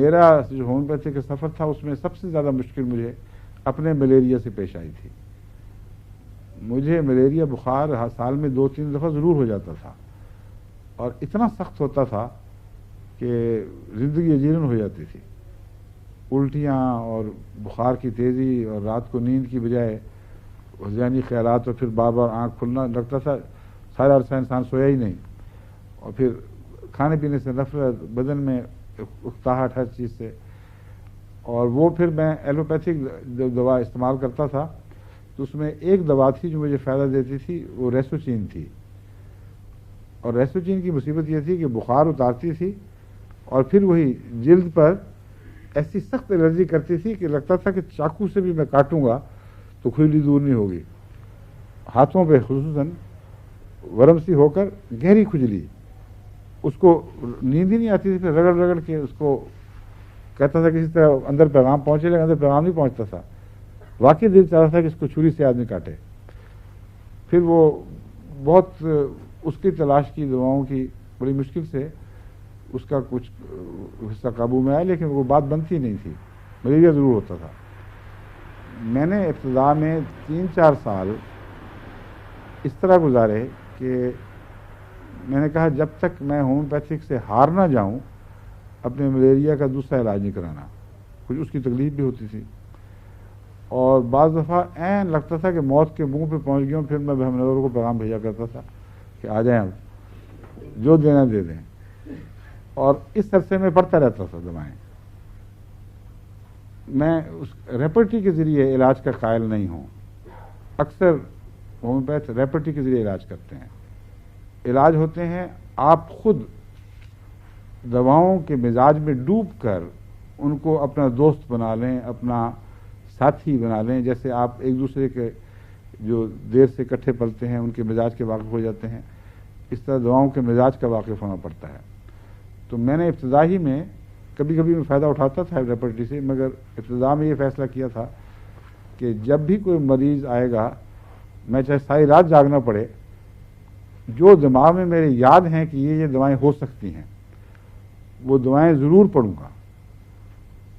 मेरा जो होम्योपैथी का सफ़र था, उसमें सबसे ज़्यादा मुश्किल मुझे अपने मलेरिया से पेश आई थी। मुझे मलेरिया बुखार हर साल में दो तीन दफ़ा ज़रूर हो जाता था। और इतना सख्त होता था कि ज़िंदगी अजीरन हो जाती थी। उल्टियाँ और बुखार की तेज़ी और रात को नींद की बजाय जहनी ख्याल और फिर बार बार आँख खुलना लगता था, सारा अरसा इंसान सोया ही नहीं। और फिर खाने पीने से नफरत, बदन में उकताहट हर चीज़ से। और वो फिर मैं एलोपैथिक दवा इस्तेमाल करता था तो उसमें एक दवा थी जो मुझे फ़ायदा देती थी, वो रेसोचीन थी। और रेसोचीन की मुसीबत ये थी कि बुखार उतारती थी और फिर वही जिल्द पर ऐसी सख्त एलर्जी करती थी कि लगता था कि चाकू से भी मैं काटूँगा तो खुजली दूर नहीं होगी। हाथों पे खसूस वरम सी होकर गहरी खुजली। उसको नींद ही नहीं आती थी, फिर रगड़ रगड़ के उसको कहता था किसी तरह अंदर पैगाम पहुँचे, लेकिन अंदर पैगाम नहीं पहुँचता था। वाकई दिल चाहता था कि इसको छुरी से आदमी काटे। फिर वो बहुत, उसकी तलाश की दवाओं की, बड़ी मुश्किल से उसका कुछ हिस्सा काबू में आया, लेकिन वो बात बनती नहीं थी। मलेरिया ज़रूर होता था। मैंने इब्तदा में तीन चार साल इस तरह गुजारे कि मैंने कहा, जब तक मैं होम्योपैथिक से हार ना जाऊँ, अपने मलेरिया का दूसरा इलाज नहीं कराना। कुछ उसकी तकलीफ़ भी होती थी। और बाज़ दफ़ा ऐन लगता था कि मौत के मुँह पे पहुँच गया फिर मैं हमनवरों को पैगाम भेजा करता था कि आ जाएँ अब जो देना दे दें। और इस अरसे में पढ़ता रहता था दवाएँ। मैं उस रेपर्टी के ज़रिए इलाज का कायल नहीं हूँ। अक्सर होम्योपैथ रेपर्टी के ज़रिए इलाज करते हैं। इलाज होते हैं, आप खुद दवाओं के मिजाज में डूब कर उनको अपना दोस्त बना लें, अपना साथी बना लें। जैसे आप एक दूसरे के जो देर से इकट्ठे पलते हैं, उनके मिजाज के वाकिफ हो जाते हैं। इस तरह दवाओं के मिजाज का वाकिफ होना पड़ता है। तो मैंने इब्तदा ही में कभी कभी मैं फ़ायदा उठाता था रेपर्टी से, मगर इब्तदा में ये फैसला किया था कि जब भी कोई मरीज़ आएगा, मैं चाहे सारी रात जागना पड़े जो दिमाग में मेरे याद हैं कि ये ये दवाएँ हो सकती हैं, वो दवाएँ ज़रूर पढ़ूँगा।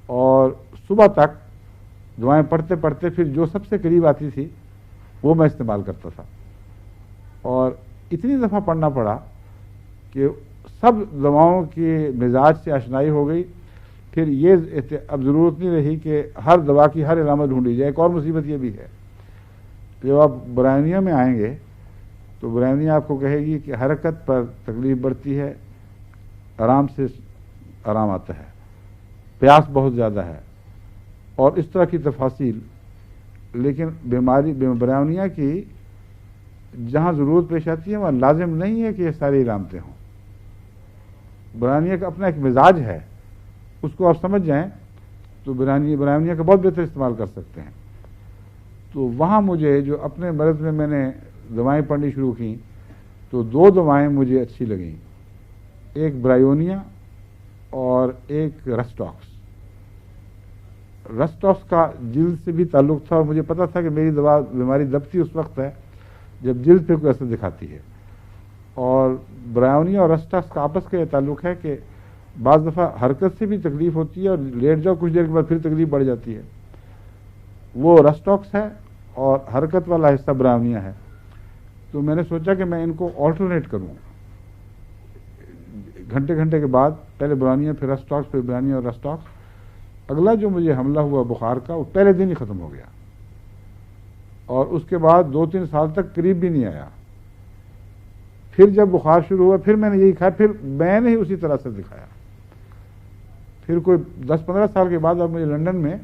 और सुबह तक दवाएँ पढ़ते पढ़ते फिर जो सबसे करीब आती थी, वो मैं इस्तेमाल करता था। और इतनी दफ़ा पढ़ना पड़ा कि सब दवाओं के मिजाज से आशनाई हो गई। फिर ये अब ज़रूरत नहीं रही कि हर दवा की हर इलामत ढूंढी जाए, एक और मुसीबत ये भी है जब आप बुरानिया में आएँगे तो बुरानिया आपको कहेगी कि हरकत पर तकलीफ़ बढ़ती है, आराम से आराम आता है, प्यास बहुत ज़्यादा है, और इस तरह की तफासिल। लेकिन बीमारी बुरानिया की जहाँ ज़रूरत पेश आती है, वहाँ लाजिम नहीं है कि ये सारी इलामतें हों। बुरानिया का अपना एक मिजाज है, उसको आप समझ जाएँ तो बुरानी बुरानिया का बहुत बेहतर इस्तेमाल कर सकते हैं। तो वहाँ मुझे, जो अपने मर्ज में मैंने दवाएँ पढ़नी शुरू की तो दो दवाएँ मुझे अच्छी लगीं। एक ब्रायोनिया और एक रस्टॉक्स। रस्टॉक्स का जिल्द से भी ताल्लुक था और मुझे पता था कि मेरी दवा, बीमारी दबती उस वक्त है, जब जिल्द पे कोई असर दिखाती है। और ब्रायोनिया और रस्टॉक्स का आपस का यह ताल्लुक है कि बाज़ दफ़ा हरकत से भी तकलीफ़ होती है और लेट जाओ, कुछ देर के बाद फिर तकलीफ़ बढ़ जाती है। वो रस्टॉक्स है और हरकत वाला हिस्सा ब्रायोनिया है। तो मैंने सोचा कि मैं इनको ऑल्टरनेट करूँ। घंटे घंटे के बाद पहले बुरानिया फिर रस्टॉक्स फिर बुरानिया और रस्टॉक्स अगला जो मुझे हमला हुआ बुखार का, वो पहले दिन ही ख़त्म हो गया। और उसके बाद दो तीन साल तक करीब भी नहीं आया। फिर जब बुखार शुरू हुआ, फिर मैंने यही खाया, फिर मैंने ही उसी तरह से दिखाया। फिर कोई दस पंद्रह साल के बाद अब मुझे लंदन में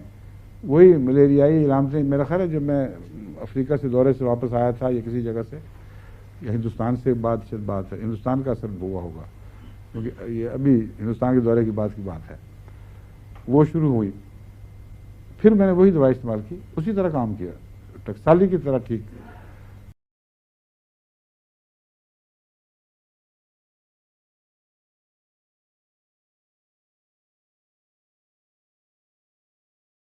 वही मलेरियाई इलामतें मेरा ख्याल है, जब मैं अफ्रीका से दौरे से वापस आया था, या किसी जगह से? या हिंदुस्तान से बात शायद बात है? हिंदुस्तान का असर हुआ होगा, क्योंकि ये अभी हिंदुस्तान के दौरे की बात की बात है। वो शुरू हुई। फिर मैंने वही दवाई इस्तेमाल की, उसी तरह काम किया। टकसाली की तरह ठीक।